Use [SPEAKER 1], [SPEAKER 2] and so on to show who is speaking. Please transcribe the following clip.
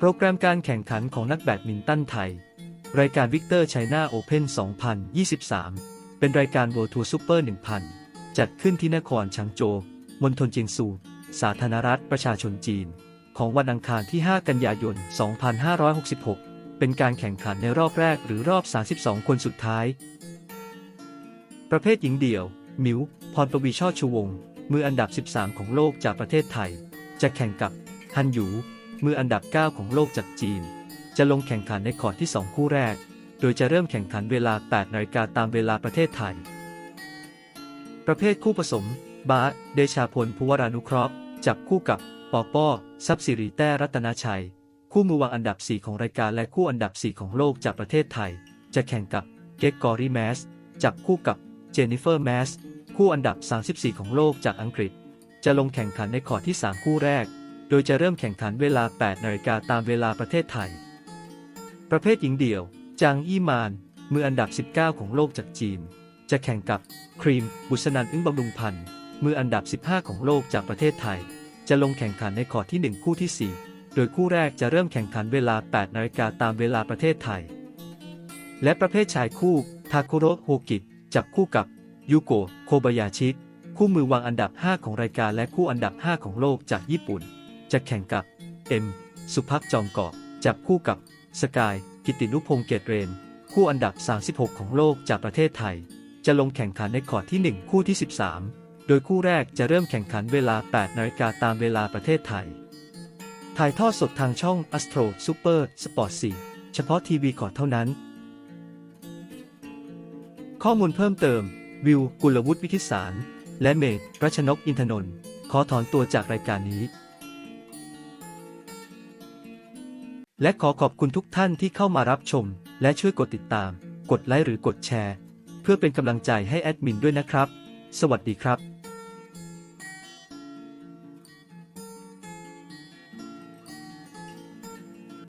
[SPEAKER 1] โปรแกรมการแข่งขันของนักแบดมินตันไทย รายการวิกเตอร์ไชน่าโอเพน2023 เป็นรายการ World Tour Super 1000 จัดขึ้นที่นครชางโจวมณฑลเจียงซู สาธารณรัฐประชาชนจีน ของวันอังคารที่ 5 กันยายน 2566 เป็นการแข่งขันในรอบแรกหรือรอบ 32 คนสุดท้าย ประเภทหญิงเดี่ยว มิว พรปวีช่อชูวง มืออันดับ 13 ของโลกจากประเทศไทย จะแข่งกับฮันหยู มืออันดับ 9 ของโลกจากจีน จะลงแข่งขันในคอร์ดที่ 2 คู่แรก โดยจะเริ่มแข่งขันเวลา 8นาฬิกาตามเวลาประเทศไทย ประเภทคู่ผสม บาสเดชาพลภูวรานุเคราะห์ จับคู่กับ ปอป้อซับสิริแต้รัตนาชัย คู่มือวางอันดับ 4 ของรายการและคู่อันดับ 4 ของโลกจากประเทศไทย จะแข่งกับเกกกอรีแมสจับคู่กับเจนนิเฟอร์แมสคู่อันดับ 34 ของโลกจากอังกฤษ จะลงแข่งขันในคอร์ดที่ 3 คู่แรก โดยจะเริ่มแข่งขันเวลา 8 นาฬิกาตามเวลาประเทศไทย ประเภทหญิงเดี่ยว จางอี้มาน มืออันดับ 19 ของโลกจากจีน จะแข่งกับครีม บุษนันอึ้งบำรุงพันธ์ มืออันดับ 15 ของโลกจากประเทศไทย จะลงแข่งขันในคอร์ดที่ 1 คู่ที่ 4 โดยคู่แรกจะเริ่มแข่งขันเวลา 8 นาฬิกาตามเวลาประเทศไทย และประเภทชายคู่ทาคุโรโฮกิจับคู่กับยูโกโคบายาชิคู่มือวางอันดับ 5 ของรายการและคู่อันดับ 5 ของโลกจากญี่ปุ่น จะแข่งกับ เอ็ม สุภักจอมเกาะจับคู่กับ สกาย กิตตินุพงษ์เกตเรน คู่อันดับ 36 ของโลกจากประเทศไทย จะลงแข่งขันในคอร์ดที่ 1 คู่ที่ 13 โดยคู่แรกจะเริ่มแข่งขันเวลา 8 นาฬิกาตามเวลาประเทศไทย ถ่ายทอดสดทางช่อง Astro Super Sport 4 เฉพาะทีวีคอร์ดเท่านั้น ข้อมูลเพิ่มเติม วิว กุลวุฒิวิทิสาร และเมธรัชนกอินทนนท์ขอถอนตัวจากรายการนี้ และขอขอบคุณทุกท่านที่เข้ามารับชม และช่วยกดติดตาม กดไลค์หรือกดแชร์ เพื่อเป็นกำลังใจให้แอดมินด้วยนะครับ สวัสดีครับ